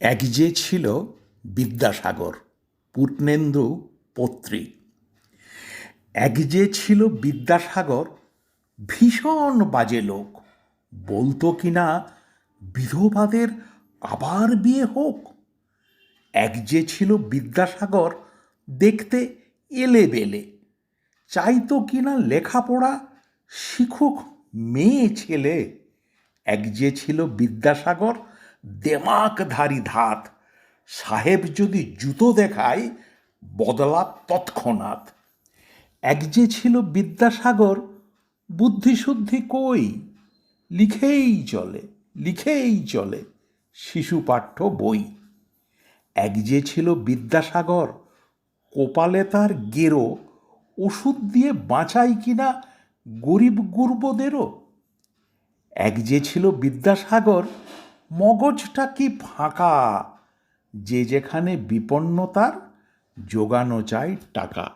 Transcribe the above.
এক যে ছিল বিদ্যাসাগর, পূর্ণেন্দু পত্রী। এক যে ছিল বিদ্যাসাগর, ভীষণ বাজে লোক। বলতো কিনা বিধবাদের আবার বিয়ে হোক? এক যে ছিল বিদ্যাসাগর, দেখতে এলে বেলে। চাইতো কিনা লেখাপড়া শিখুক মেয়ে ছেলে। এক যে ছিল বিদ্যাসাগর দেমাকধারী ধাত। সাহেব যদি জুতো দেখায়, বদলা তৎক্ষণাৎ। এক যে ছিল বিদ্যাসাগর, বুদ্ধিশুদ্ধি কই? লিখেই চলে লিখেই চলে, শিশুপাঠ্য বই। এক যে ছিল বিদ্যাসাগর, কোপালে তার গেরো, ওষুধ দিয়ে বাঁচাই কিনা গরিব গুরবদেরও? এক যে ছিল বিদ্যাসাগর মগজটা কি ফাঁকা? যে যেখানে বিপন্নতার যোগানো চাই টাকা।